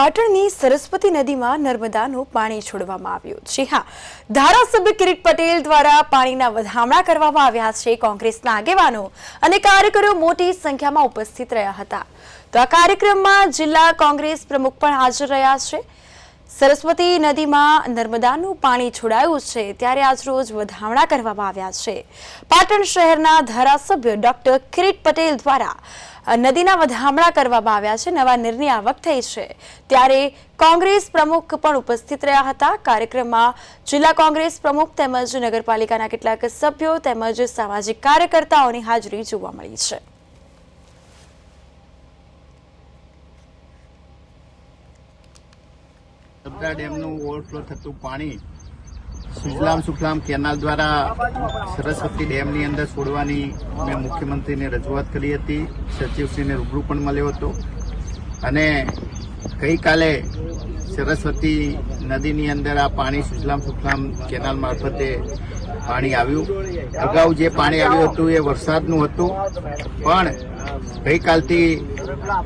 પાટણની સરસ્વતી નદીમાં નર્મદાનું પાણી છોડવામાં આવ્યું. છે હા, ધારાસભ્ય કિરીટ પટેલ દ્વારા પાણીના વધામણા કરવામાં આવ્યા છે. કોંગ્રેસના આગેવાનો અને કાર્યકરો મોટી સંખ્યામાં ઉપસ્થિત રહ્યા હતા. તો આ કાર્યક્રમમાં જિલ્લા કોંગ્રેસ પ્રમુખ પણ હાજર રહ્યા છે. સરસ્વતી નદીમાં નર્મદાનું પાણી છોડાયું છે, ત્યારે આજરોજ વધામણા કરવામાં આવ્યા છે. પાટણ શહેરના ધારાસભ્ય ડોક્ટર કિરીટ પટેલ દ્વારા નદીના વધામણા કરવામાં આવ્યા છે, નવા નિર્ણય આવક થઈ છે. ત્યારે કોંગ્રેસ પ્રમુખ પણ ઉપસ્થિત રહ્યા હતા. કાર્યક્રમમાં જિલ્લા કોંગ્રેસ પ્રમુખ તેમજ નગરપાલિકાના કેટલાક સભ્યો તેમજ સામાજિક કાર્યકર્તાઓની હાજરી જોવા મળી છે. સરદાર ડેમનું ઓવરફ્લો થતું પાણી સુજલામ સુખલામ કેનાલ દ્વારા સરસ્વતી ડેમની અંદર છોડવાની મેં મુખ્યમંત્રીને રજૂઆત કરી હતી, સચિવશ્રીને રૂબરૂ પણ મળ્યો હતો. અને ગઈકાલે સરસ્વતી નદીની અંદર આ પાણી સુજલામ સુખલામ કેનાલ મારફતે પાણી આવ્યું. અગાઉ જે પાણી આવ્યું હતું એ વરસાદનું હતું, પણ ગઈકાલથી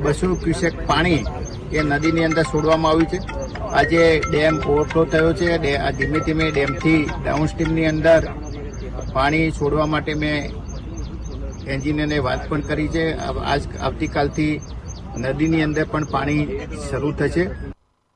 બસો ક્યુસેક પાણી એ નદીની અંદર છોડવામાં આવ્યું છે. આજે ડેમ ઓવરફ્લો થયો છે ધીમે ધીમે ડેમથી ડાઉનસ્ટ્રીમની અંદર પાણી છોડવા માટે મેં એન્જિનિયરને વાત પણ કરી છે. આજ આવતીકાલથી નદીની અંદર પણ પાણી શરૂ થશે.